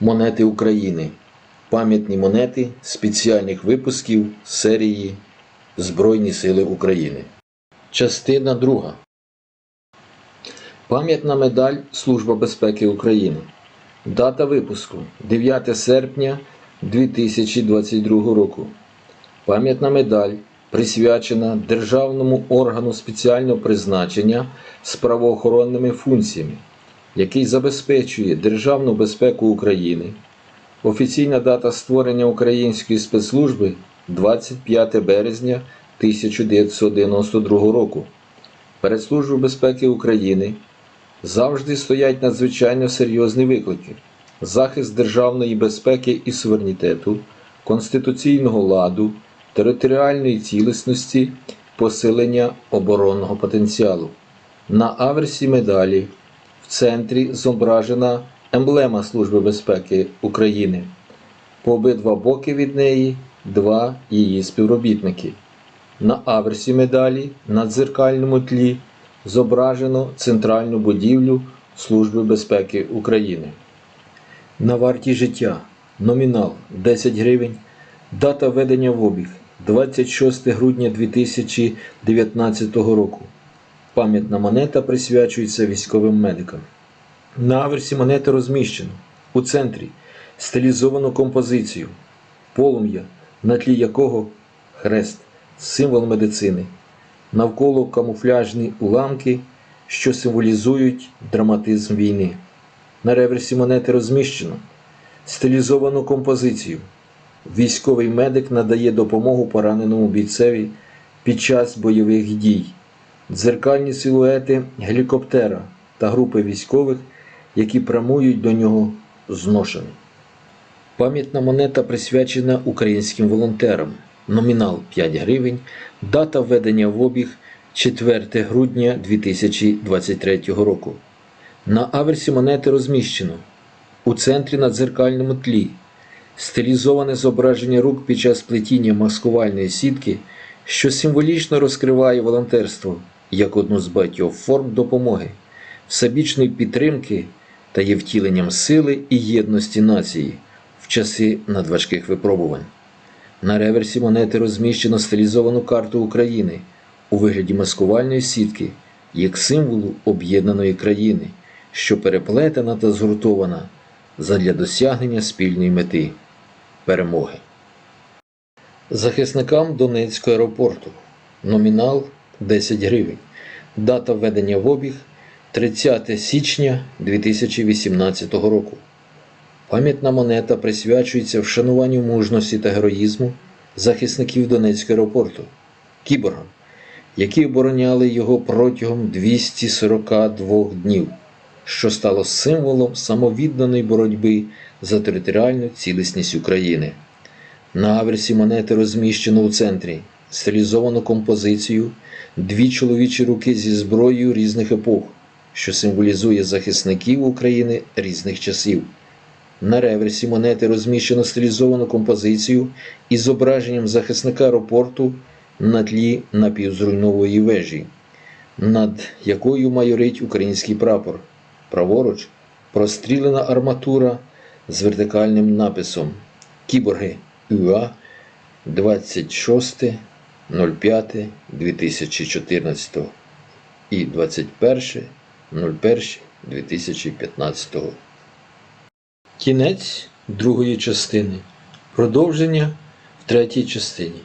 Монети України. Пам'ятні монети спеціальних випусків серії Збройні Сили України. Частина 2. Пам'ятна медаль Служба безпеки України. Дата випуску 9 серпня 2022 року. Пам'ятна медаль присвячена Державному органу спеціального призначення з правоохоронними функціями, який забезпечує державну безпеку України. Офіційна дата створення української спецслужби 25 березня 1992 року. Перед Службою безпеки України завжди стоять надзвичайно серйозні виклики: захист державної безпеки і суверенітету, конституційного ладу, територіальної цілісності, посилення оборонного потенціалу. На аверсі медалі центрі зображена емблема Служби безпеки України. По обидва боки від неї два її співробітники. На аверсі медалі на дзеркальному тлі зображено центральну будівлю Служби безпеки України. На варті життя номінал 10 гривень, дата введення в обіг 26 грудня 2019 року. Пам'ятна монета присвячується військовим медикам. На аверсі монети розміщено у центрі стилізовану композицію, полум'я, на тлі якого хрест, символ медицини, навколо камуфляжні уламки, що символізують драматизм війни. На реверсі монети розміщено стилізовану композицію. Військовий медик надає допомогу пораненому бійцеві під час бойових дій, дзеркальні силуети гелікоптера та групи військових, які прямують до нього зношені. Пам'ятна монета присвячена українським волонтерам. Номінал 5 гривень, дата введення в обіг 4 грудня 2023 року. На аверсі монети розміщено у центрі на дзеркальному тлі стилізоване зображення рук під час плетіння маскувальної сітки, що символічно розкриває волонтерство як одну з багатьох форм допомоги, всебічної підтримки та є втіленням сили і єдності нації в часи надважких випробувань. На реверсі монети розміщено стилізовану карту України у вигляді маскувальної сітки як символу об'єднаної країни, що переплетена та згуртована задля досягнення спільної мети перемоги. Захисникам Донецького аеропорту номінал 10 гривень. Дата введення в обіг 30 січня 2018 року. Пам'ятна монета присвячується вшануванню мужності та героїзму захисників Донецького аеропорту, кіборгам, які обороняли його протягом 242 днів, що стало символом самовідданої боротьби за територіальну цілісність України. На аверсі монети розміщено у центрі стилізовану композицію дві чоловічі руки зі зброєю різних епох, що символізує захисників України різних часів. На реверсі монети розміщено стилізовану композицію із зображенням захисника аеропорту на тлі напівзруйнової вежі, над якою майорить український прапор. Праворуч прострілена арматура з вертикальним написом Кіборги ЮА 26.05.2014 і 21.01.2015. Кінець другої частини. Продовження в третій частині.